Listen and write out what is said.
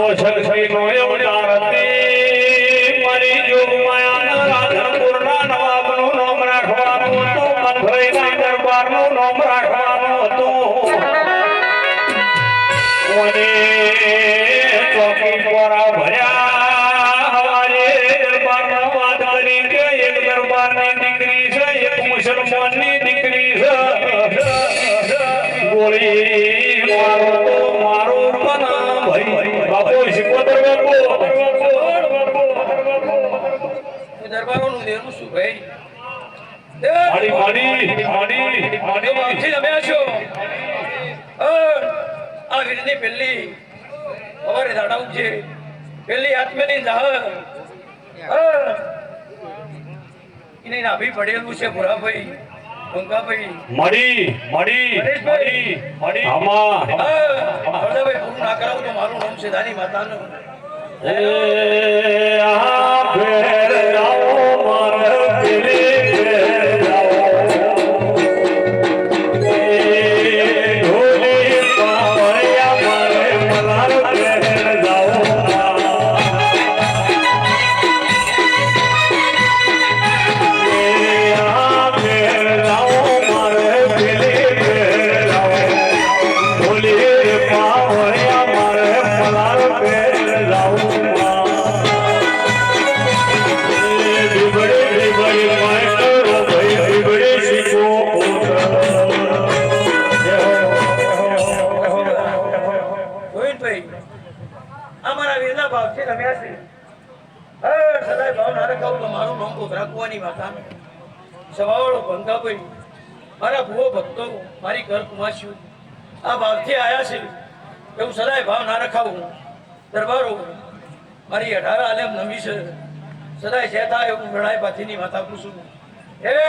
ઓછલ થઈ નો એમના રતી મારી એક દરબારની છે, એક મુસલમાનની છે. ગોળી મારો તો મારો પણ ભાઈ. બાપુ શીખવતર બાપુ દરબારોનું દેવું શું ભાઈ? રમ્યા છો આ વીરની પેલી અમારે દાડા છે પેલી આત્માની દાહ એને નાભી પડેલું છે ભુરાભાઈ મળી મળી મળી મળી. આમાં ના કરાવું તો મારું નામ છે દાની માતાનું. એ આ છે સદાય ભાવ મારું ભૂવો ભક્તો, મારી ઘર આ ભાવથી આયા છે. એવું સદાય ભાવ ના દરબારો, મારી અઢાર આલેમ નમી છે. સદાય છે એવું પ્રણય પાથીની માતા પૂછું હે